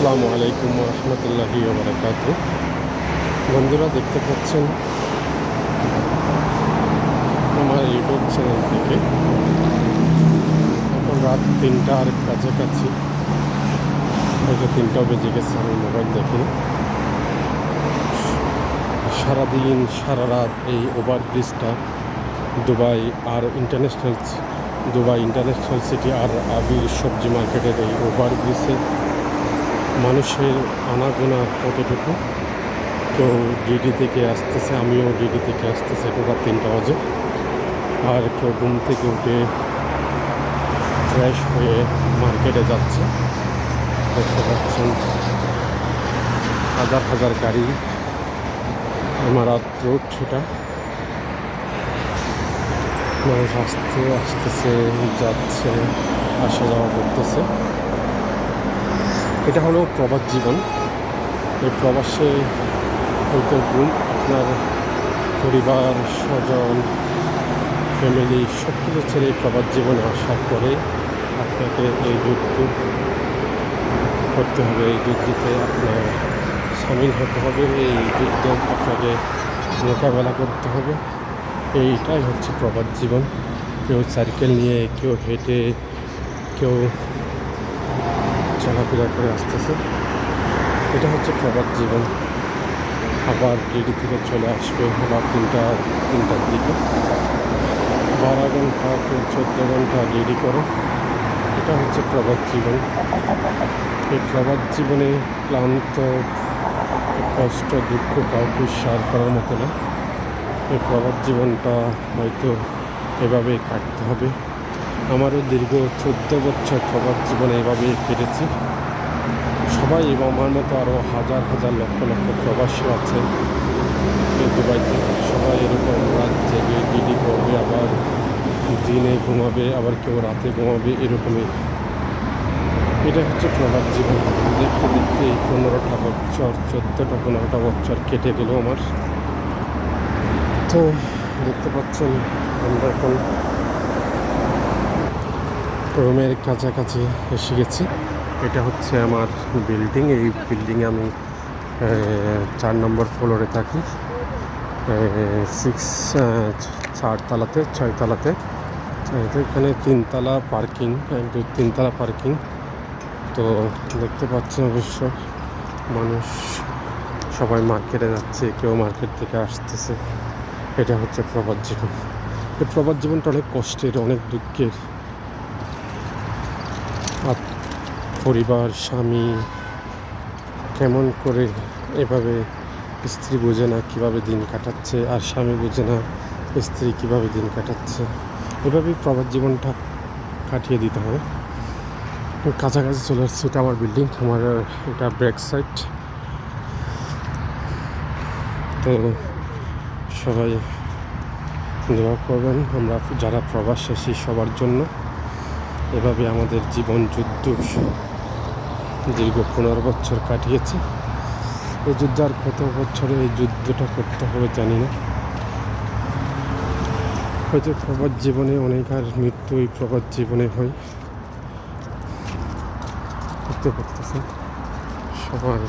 আসসালামু আলাইকুম রহমতুল্লাহি বারাকাত বন্ধুরা, দেখতে পাচ্ছেন আমার ইউটিউব চ্যানেল থেকে। এখন রাত তিনটার কাছাকাছি। হয়তো তিনটাও বেজে গেছে, আমি মোবাইল দেখি সারাদিন সারা রাত এই ওভার ব্রিজটা দুবাই আর ইন্টারন্যাশনাল, দুবাই ইন্টারন্যাশনাল সিটি আর আবির সবজি মার্কেটের এই ওভার ব্রিজে মানুষের আনাগোনা কতটুকু? কেউ ডিডি থেকে আসতেছে, আমিও ডিডি থেকে আসতেছে রাত তিনটা বাজে। আর কেউ ঘুম থেকে উঠে ফ্রেশ হয়ে মার্কেটে যাচ্ছে। দেখতে পাচ্ছেন, হাজার হাজার গাড়ি আমার রোড সেটা। মানুষ আসতে, আসতেছে, যাচ্ছে আসা যাওয়া করতেছে। এটা হলো প্রবাস জীবন। এই প্রবাসে গুণ আপনার পরিবার, স্বজন ফ্যামিলি সব কিছু ছেড়ে প্রবাস জীবনে আসার পরে আপনাকে এই যুদ্ধ করতে হবে, এই যুদ্ধতে আপনার সামিল হতে হবে, এই যুদ্ধ আপনাকে মোকাবেলা করতে হবে। এইটাই হচ্ছে প্রবাস জীবন। কেউ সাইকেল নিয়ে, কেউ হেঁটে, কেউ চলাফেরা করে আসতেছে। এটা হচ্ছে প্রবাস জীবন। আবার ডিডি থেকে চলে আসবে আবার তিনটা, তিনটার দিকে। বারো ঘণ্টা চোদ্দ ঘণ্টা ডিডি করে। এটা হচ্ছে প্রবাদ জীবন। এই প্রবাস জীবনে ক্লান্ত, কষ্ট, দুঃখ কাউকে সার করার মতো না। এই প্রবাদ জীবনটা হয়তো এভাবেই কাটতে হবে। আমারও দীর্ঘ চোদ্দ বছর প্রবাস জীবনে এভাবেই কেটেছি। সবাই এবং আমার মতো আরও হাজার হাজার লক্ষ লক্ষ প্রবাসী আছে দুবাইতে। সবাই এরকম রাত জেগে ডিডি করবে আবার দিনে ঘুমাবে, আবার কেউ রাতে ঘুমাবে, এরকমই। এটা হচ্ছে প্রবাস জীবন। দেখতে দেখতে এই পনেরোটা বছর, চোদ্দোটা, পনেরোটা বছর কেটে গেল আমার। তো দেখতে পাচ্ছেন, আমরা এখন রুমের কাছাকাছি এসে গেছি। এটা হচ্ছে আমার বিল্ডিং এই বিল্ডিংয়ে আমি চার নম্বর ফ্লোরে থাকি। সিক্স চারতলাতে, ছয়তলাতে। এখানে তিনতলা পার্কিং দুই তিনতলা পার্কিং তো দেখতে পাচ্ছেন অবশ্য মানুষ সবাই মার্কেটে যাচ্ছে, কেউ মার্কেট থেকে আসতেছে। এটা হচ্ছে প্রবাদ জীবন। এই প্রবাদ জীবনটা অনেক কষ্টের, অনেক দুঃখের। পরিবার, স্বামী কেমন করে এভাবে স্ত্রী বোঝে না কীভাবে দিন কাটাচ্ছে আর স্বামী বোঝে না স্ত্রী কীভাবে দিন কাটাচ্ছে। এভাবেই প্রবাদ জীবনটা কাটিয়ে দিতে হবে। কাছাকাছি চলে আসছে এটা আমার বিল্ডিং আমার এটা ব্রেক সাইড তো সবাই দোয়া করবেন, আমরা যারা প্রবাস আসি সবার জন্য। এভাবে আমাদের জীবন যুদ্ধ দীর্ঘ পনেরো বছর কাটিয়েছে। এই যুদ্ধ আর কত বছরে এই যুদ্ধটা করতে হবে জানি না। হয়তো প্রবাদ জীবনে অনেক আর মৃত্যু এই প্রবাদ জীবনে হয়। করতে পারতেছে সবাই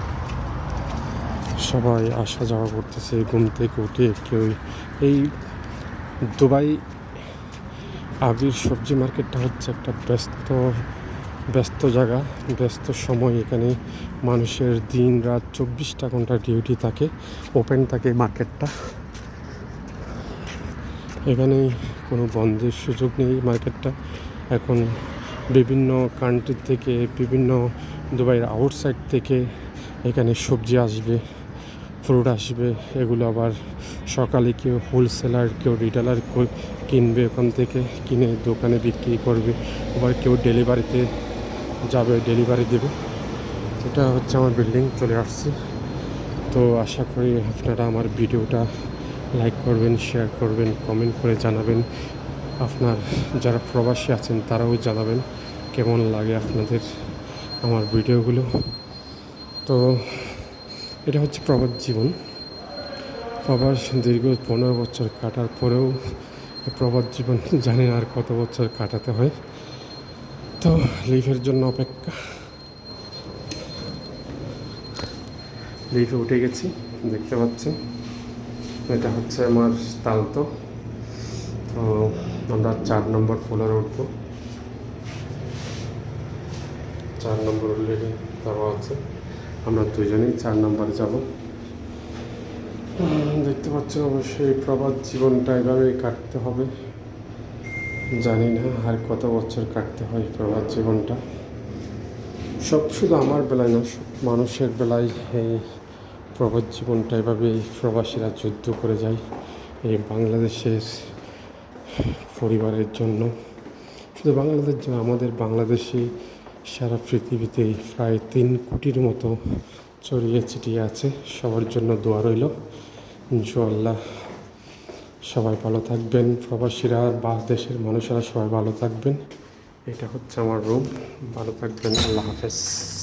সবাই আসা যাওয়া করতেছে, ঘুম থেকে উঠে কেউ এই দুবাই আবির সবজি মার্কেটটা হচ্ছে একটা ব্যস্ত ব্যস্ত জায়গা, ব্যস্ত সময় এখানে মানুষের দিন রাত চব্বিশটা ঘণ্টা ডিউটি থাকে ওপেন থাকে মার্কেটটা এখানে কোনো বন্ধের সুযোগ নেই মার্কেটটা এখন বিভিন্ন কান্ট্রি থেকে, বিভিন্ন দুবাইয়ের আউটসাইড থেকে এখানে সবজি আসবে ফ্রুট আসবে, এগুলো আবার সকালে কেউ হোলসেলার কেউ রিটেলার কিনবে ওখান থেকে, কিনে দোকানে বিক্রি করবে, আবার কেউ ডেলিভারিতে যাবে ডেলিভারি দেবে। এটা হচ্ছে আমার বিল্ডিং চলে আসছি। তো আশা করি আপনারা আমার ভিডিওটা লাইক করবেন শেয়ার করবেন কমেন্ট করে জানাবেন। আপনার যারা প্রবাসী আছেন, তারাও জানাবেন কেমন লাগে আপনাদের আমার ভিডিওগুলো। তো এটা হচ্ছে প্রবাস জীবন। প্রবাস দীর্ঘ পনেরো বছর কাটার পরেও প্রবাস জীবন জানি আর কত বছর কাটাতে হয়। তো লিফের জন্য অপেক্ষা। লিফে উঠে গেছি, দেখতে পাচ্ছেন এটা হচ্ছে আমার তালতো। তো আমরা চার নম্বর ফ্লোরে উঠবো। চার নম্বর অলরেডি দেওয়া আছে। আমরা দুজনেই চার নম্বরে যাব। দেখতে পাচ্ছেন অবশ্যই প্রবাদ জীবনটা এভাবেই কাটতে হবে। জানি না আর কত বছর কাটতে হয় প্রবাদ জীবনটা। সব শুধু আমার বেলায় না, সব মানুষের বেলায় এই প্রবাদ জীবনটা এভাবেই প্রবাসীরা যুদ্ধ করে যায়, এই বাংলাদেশের পরিবারের জন্য। শুধু বাংলাদেশ আমাদের বাংলাদেশে সারা পৃথিবীতে প্রায় তিন কোটির মতো ছড়িয়ে ছিটিয়ে আছে। সবার জন্য দোয়া রইল। ইনশাআল্লাহ সবাই ভালো থাকবেন। প্রবাসীরা বা দেশের মানুষেরা সবাই ভালো থাকবেন। এটা হচ্ছে আমার রুম ভালো থাকবেন। আল্লাহ হাফেজ।